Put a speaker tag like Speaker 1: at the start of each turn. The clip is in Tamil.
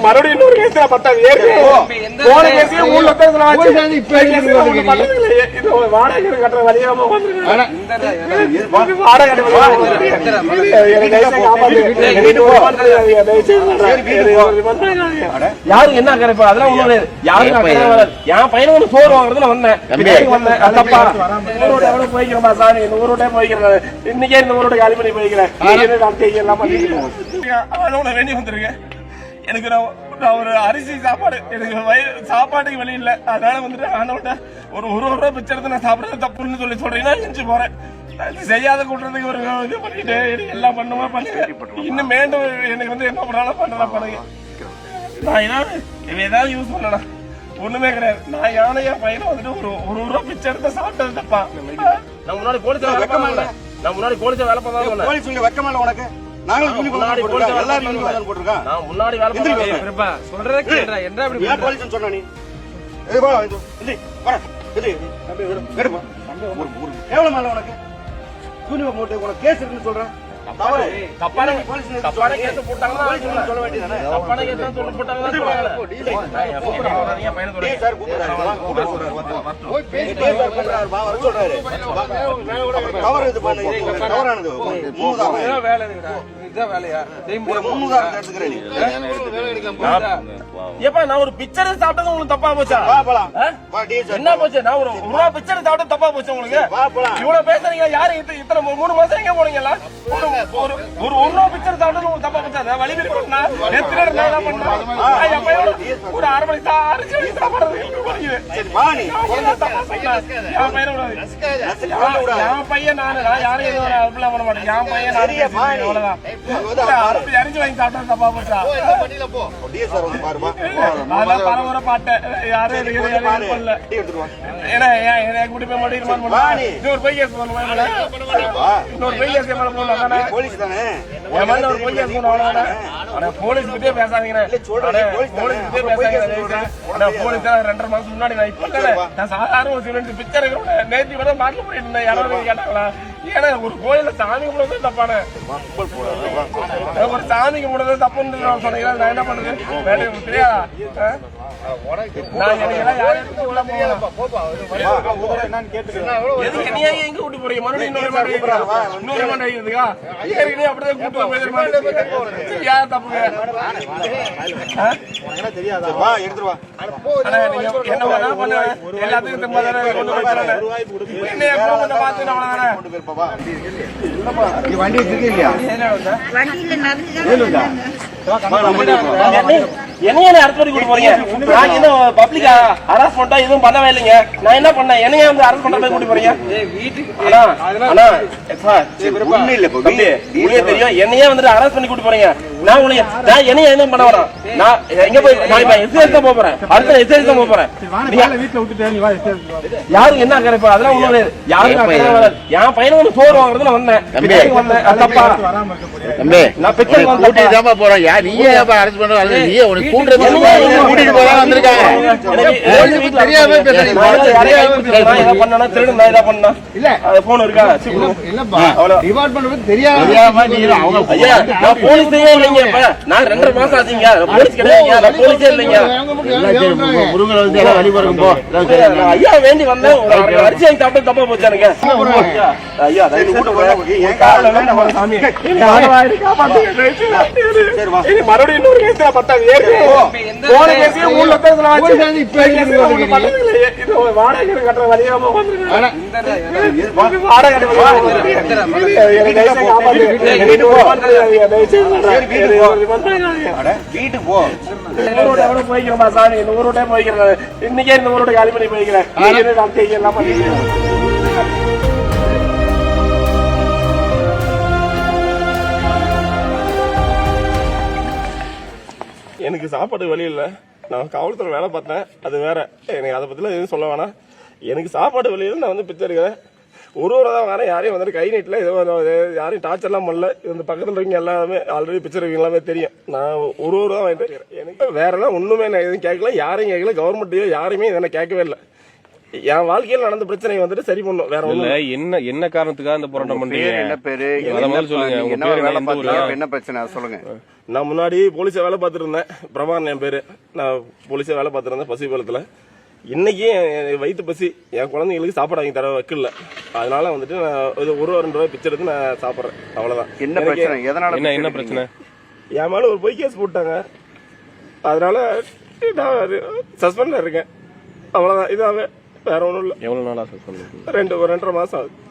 Speaker 1: மறுபடியும் இன்னொரு கேஸ்ல பத்தாது. போன கேஸையும் ஊர்ல தான் வாடகை கட்டுற வழியாம. யாரும் என்ன கிடைப்பா அதெல்லாம் யாரும். என் வந்து சோறு வாங்குறது நான் வந்தேன். வந்தேன் தப்பா இந்த ஊரோட எவ்வளவு போய்க்கிறேன் சாமி? இந்த ஊரோட போய்க்கிறேன். இன்னைக்கே இந்த ஊரோட காலி பண்ணி போய்க்கிறேன். அதோட வந்திருக்கேன் எனக்கு நான் நான் ஒரு அரிசி சாப்பாடு எனக்கு வயிறு சாப்பாட்டுக்கு வழி இல்லை. அதனால வந்துட்டு ஆனவட்ட ஒரு ஒரு ஒரு ரூபா பிச்சை எடுத்து நான் சாப்பிடுறது தப்புன்னு சொல்லி சொல்றீங்கன்னா செஞ்சு போறேன். செய்யாத கூட்டுறதுக்கு ஒரு இது பண்ணிட்டு எல்லாம் பண்ணுமா பண்ணுங்க. இன்னும் மீண்டும் எனக்கு வந்து என்ன பண்ணாலும் பண்ணலாம் பண்ணுங்க. நான் ஏதாவது இவன் ஏதாவது யூஸ் பண்ணலாம் ஒண்ணுமே கிடையாது. நான் யானையா பையனை வந்துட்டு ஒரு ஒரு ரூபா பிச்சை எடுத்து சாப்பிட்டது தப்பா. நான் முன்னாடி பண்ணல நான் முன்னாடி போலீஸ்ல வேலை பண்ணாத
Speaker 2: போலீஸ் வெக்கமா இல்ல உனக்கு? நாங்களும் யூனிஃபார்ம்
Speaker 1: முன்னாடி
Speaker 2: போட்டுருக்கோம்.
Speaker 1: போலீஸ்
Speaker 2: எல்லாரும் யூனிஃபார்ம் போட்டுருக்கோம்.
Speaker 1: நான் முன்னாடி வேலை.
Speaker 3: சொல்றதே கேட்டா என்ன இப்படி
Speaker 2: ஏன் போலீஸ்னு சொன்ன நீ? ஏய் வா இது இல்லை வர இது எடுப்பா ஒரு ஒரு எவ்வளவு மேல உனக்கு? யூனிஃபார்ம் போட்டு உனக்கு கேஸ் இருக்குன்னு சொல்றேன். தவறு
Speaker 1: தப்பான தப்பான கேஸ் போட்டாங்கன்னா
Speaker 2: சொல்ல வேண்டியதானே
Speaker 1: தப்பான கேஸ் தான் சொல்லி போட்டாங்கன்னா சொல்லுவாங்க
Speaker 2: சார் கூப்பிடுறாரு போய் பேசி டேய் சார் கூப்பிடுறாரு வா வர சொல்றாரு அப்புறம் தவறு இது பண்ணு தவறானது
Speaker 3: வேலை இருக்குடா இதுதான் வேலையா?
Speaker 1: ஏப்பா நான் ஒரு பிச்சர் சாப்பிட்டது உங்களுக்கு தப்பா போச்சா? என்ன போச்சு? நான் ஒரு ஒரு ரூபா பிச்சர் சாப்பிட்டது தப்பா போச்சு உங்களுக்கு?
Speaker 2: வா போலாம்.
Speaker 1: இவ்வளவு பேசுறீங்க யாரு இத்த- இத்தனை மூணு மாசம் எங்க போனீங்களா ஒரு ஒரு ஒரு ஒரு ரூபா பிக்சர் சாப்பிட்டு உங்களுக்கு தப்பா போச்சா? வழி நான் என்ன ஒரு ஆறு மணி சா ஆறு மணி சாப்பாடு. என் பையன் நானு யாரும் எதுவும் பண்ண மாட்டேன். என் பையன் நானு. அவ்வளவுதான். அறிஞ்சு வாங்கி சாப்பிட்டா தப்பா போச்சா
Speaker 2: டேய் சார் வந்து பாரு வா
Speaker 1: அதெல்லாம் பரவர பாட்டேன் யாரும் எனக்கு பண்ணல ஏன்னா ஏன் என்னை கூட்டி போய் மாட்டேன்
Speaker 2: வா நீ.
Speaker 1: இன்னொரு பைக் கேஸ்
Speaker 2: வா
Speaker 1: இன்னொரு பைக் கேஸ் மேல போடணும் தானே?
Speaker 2: போலீஸ் தானே
Speaker 1: ஒரு பொய் கேஸ் அவ்வளவுதானே ஆனா போலீஸ் கிட்டே பேசாதீங்கண்ணே.
Speaker 2: போலீஸ்
Speaker 1: கிட்டே பேசாதீங்க. ஆனா போலீஸ் தான் ரெண்டரை மாசம் முன்னாடி நான் இப்ப. நான் சாதாரண ஒரு சிவன் பிக்சர் நேத்தி கூட மாட்டில் போயிட்டு இருந்தேன் யாராவது கேட்டாங்களா? ஏன்னா ஒரு கோயில சாமி கும்பிடுறது தப்பானே ஒரு சாமி கும்பிடுறது தப்புன்னு சொன்னீங்கன்னா நான் என்ன பண்றது? உங்களுக்கு தெரியாதா
Speaker 3: வண்டி வச்சிருக்கே இல்லையா?
Speaker 4: வண்டியில நடந்துதான்
Speaker 1: என்னைய- என்னைய என்ன அரசு பண்ணி கூட்டு போறீங்க? நான் என்ன பப்ளிக் அரஸ்ட் பண்ணிட்டா எதுவும் பண்ணவே இல்லைங்க. நான் என்ன பண்ணேன்? என்னைய வந்து அரஸ்ட் பண்ண போய் கூட்டி போறீங்க? தெரியும். என்னையே வந்துட்டு அரஸ்ட் பண்ணி கூட்டு போறீங்க? நான் உங்களை நான் என்னைய என்ன பண்ண வரேன் நான் எங்க போய் நான் இப்ப எஸ்ஐஎஸ் தான் போக போறேன். அடுத்த எஸ்ஐஎஸ் தான் போறேன். யாரும் என்ன கிடைப்பா அதெல்லாம் வராது. என் பையனுக்கு வந்து சோறு வாங்குறது நான் வந்தேன் தப்பா.
Speaker 5: தம்பி
Speaker 1: நான்
Speaker 5: போறோம். யா நீயே ஏப்பா அரெஸ்ட் பண்ற நீயே உனக்கு கூட்டுறது கூட்டிட்டு போதான் வந்திருக்காங்க. தெரியாம பேசுறீங்க.
Speaker 1: இல்ல. போன் இருக்கா? சரி, கொடுங்க.
Speaker 3: இல்லப்பா.
Speaker 1: அவ்வளவு.
Speaker 3: டிபார்ட்மெண்ட் தெரியாம
Speaker 5: தெரியாம நீ அவங்க
Speaker 1: ஐயா நான் போலீஸே இல்லைங்க. நான் ரெண்டரை மாசம் ஆச்சுங்க. போலீஸ் நான் போலீஸே
Speaker 5: வந்து எல்லாம் போ.
Speaker 1: ஐயா வேண்டி வந்தேன். அரிசி வாங்கி சாப்பிட்டு தப்பா போச்சு எனக்கு ஐயா, ஐயா தயவு கூட்டு போறேன்
Speaker 2: என் கால்ல வேண்டாம் வா, சாமி.
Speaker 1: என் ஆண்டவாயிரு காப்பாத்துங்க, தயவு
Speaker 2: சரி, வா.
Speaker 1: இனி மறுபடியும் இன்னொரு கேஸ்ல பத்தாது. ஏற்கனவே போன இதெல்லாம் வச்சு.
Speaker 3: போலீஸ் வந்து இப்ப
Speaker 1: வாடகை கட்டுற வழியாம வீட்டுக்கு
Speaker 2: போ.
Speaker 1: இந்த ஊரோட போய்க்கிறேன் சாமி இந்த ஊரோட போய்க்கிறேன். இன்னைக்கே இந்த ஊரோட காலி பண்ணி போய்க்கிறேன் எனக்கு சாப்பாடு வழி இல்லை. நான் காவல்துறை வேலை பார்த்தேன். அது வேற. எனக்கு அதை பற்றிலாம் எதுவும் சொல்ல வேணாம். எனக்கு சாப்பாடு வழியில் நான் வந்து பிச்சை எடுக்கிறேன். ஒரு ஒரு தான் வரேன் யாரையும் வந்துட்டு கை நீட்டில் எதுவும் யாரையும் டார்ச்சர்லாம் பண்ணல. இந்த பக்கத்தில் இருக்கீங்க எல்லாமே ஆல்ரெடி பிச்சை இருக்கவங்க எல்லாமே தெரியும். நான் ஒரு ஒரு தான் வாங்கிட்டு இருக்கிறேன் எனக்கு வேறலாம் ஒன்றுமே நான் எதுவும் கேட்கல. யாரையும் கேட்கல. கவர்மெண்ட்டையோ யாரையுமே இதை நான் கேட்கவே இல்லை. என் வாழ்க்கையில நடந்த பிரச்சனையை வந்துட்டு சரி பண்ணும் வேற
Speaker 6: இல்ல என்ன என்ன காரணத்துக்காக இந்த போராட்டம் பண்றீங்க?
Speaker 2: என்ன பேரு
Speaker 6: சொல்லுங்க.
Speaker 2: என்ன
Speaker 6: பேர்
Speaker 2: வேலை
Speaker 6: என்ன?
Speaker 2: பார்த்தீங்க பிரச்சனை? அதை சொல்லுங்க.
Speaker 1: நான் முன்னாடி போலீஸா வேலை பார்த்துட்டு இருந்தேன் பிரபாகரன் என் பேரு. நான் போலீஸா வேலை பார்த்துட்டு இருந்தேன் பசி பாலத்துல இன்னைக்கு என் வயிற்று பசி. என் குழந்தைங்களுக்கு சாப்பாடு வாங்கி தர வைக்கல அதனால வந்துட்டு நான் ஒரு ஒரு ரெண்டு ரூபாய் பிச்சை எடுத்து நான் சாப்பிட்றேன். அவ்வளவுதான்.
Speaker 2: என்ன பிரச்சனை? எதனால
Speaker 6: என்ன என்ன
Speaker 2: பிரச்சனை?
Speaker 6: பிரச்சனை
Speaker 1: என் மேல ஒரு பொய் கேஸ் போட்டாங்க. அதனால நான் சஸ்பெண்ட்ல இருக்கேன். அவ்வளவுதான். இதாவே வேற ஒண்ணும் இல்ல.
Speaker 6: எவ்வளவு நாளா சார் சொல்லுங்க?
Speaker 1: ரெண்டு ஒரு ரெண்டரை மாசம் ஆகுது.